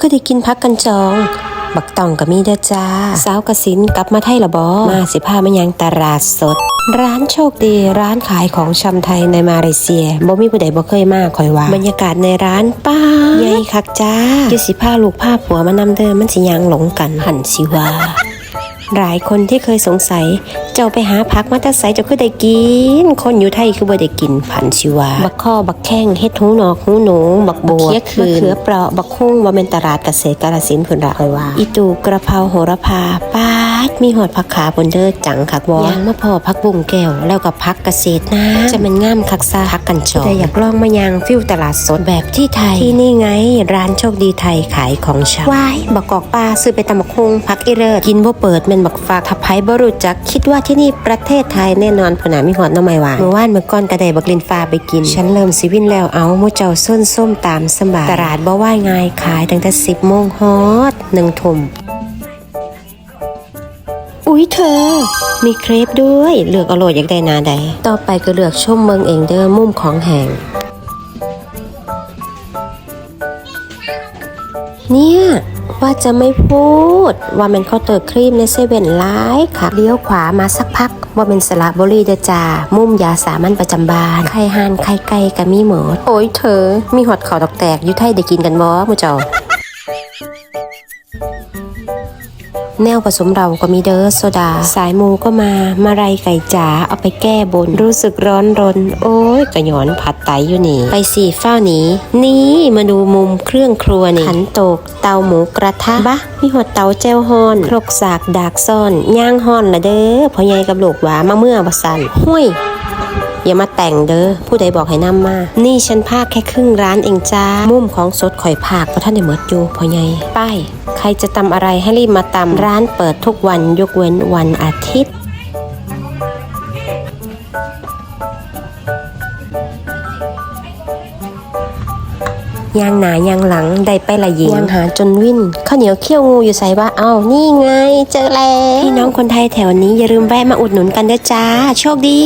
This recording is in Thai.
ก็ได้กินพักกันจอง บักตองก็มีเด้อจ้า สาวกสินกลับมาไทยละบอมาสิพามายังตลาดสด ร้านโชคดีร้านขายของชำไทยในมาเลเซียบ่มีผู้ใดบ่เคยมาคอยว่า บรรยากาศในร้านป้าใหญ่คักจ้าจะสิพาลูกพาผัวมานำเดิมมันสิยังหลงกันหันสิว่า หลายคนที่เคยสงสัย เจ้าไปหาพักมาแตาไสเจ้าคือได้กิน คนอยู่ไทยคือบ่ได้กินผันชิวา บักข้อบักแข้งเฮ็ดหูหนอกหูหนูบักบัวเคียคืนมะเขือเปราะบักคุ้งว่าเป็นตลาดเกษตรกาลสินธุ์พุ่นละคอยว่า อีตูกระเพราโหระพาป้า ดมีหอดผักขาบนเด้อจังคักบ่ยางมะพอผักบุ้งแก้วแล้วก็ผักเกษตรนะจะมันงามคักซาผักกันจองแต่อยากลองมายางฟิวตลาดสดแบบที่ไทยที่นี่ไงร้านโชคดีไทยขายของชำวายบักกอกปลาซื้อไปตำบักคุงผักอีเลิศกินบ่เปิดแม่นบักฝากถ้าไผบ่รู้จักคิดว่าที่นี่ประเทศไทยแน่นอนพนามีหอดหน้ำไม้หวานเมื่อวานเมื่อก่อนกระไดบักลินฟ้าไปกินฉันเริ่มสิวินแล้วเอาหมูเจ้าส้นส้มตามสบายตลาดบ่ว่ายง่ายขายตั้งแต่10โมงฮอดหนึ่งทุ่ม อุ๊ยเธอ มีเครปด้วย เลือกเอาโหลดอยากได้หนาใด ต่อไปก็เลือกชมเมืองเองเด้อมุมของแห่งเนี่ย ว่าจะไม่พูด ว่ามันข้าวเตอร์ครีมในเซเว่นไลท์ค่ะเลี้ยวขวามาสักพักว่าเป็นสระบุรีเด้อจ้ามุมยาสามัญประจำบานไข่ห่านไข่ไก่กับมีหมด โอ้ยเธอ มีหอดข่าวดอกแตกอยู่ไทยได้กินกันบ่มูเจ้า แนวผสมเราก็มีเด้อโซดา สายมูก็มา มาไรไก่จ๋าเอาไปแก้บน รู้สึกร้อนรน โอ้ยกระหยอนผัดไตอยู่นี่ ไปสี่เฝ้าหนีนี่มาดูมุมเครื่องครัวนี่ขันโตก เตาหมูกระทะบะมีหดเตาแจ้วฮอนครกสากดากซ่อนย่างฮอนละเด้อพ่อใหญ่กับลูกหวามาเมื่อบัสันห้วย อย่ามาแต่งเด้อผู้ใดบอกให้นำมา นี่ฉันภาคแค่ครึ่งร้านเองจ้า มุมของสดข่อยภาคเพราะท่านได้หมิดอยู่พอไงป้ายใครจะตำอะไรให้รีบมาตำร้านเปิดทุกวันยกเว้นวันอาทิตย์ยางหนายางหลังได้ไปละยิงยางหาจนวิ่นข้าวเหนียวเคี่ยวงูอยู่ใส่ว่าเอ้านี่ไง เจอแล้วพี่น้องคนไทยแถวนี้อย่าลืมแวะมาอุดหนุนกันด้อจ้า โชคดี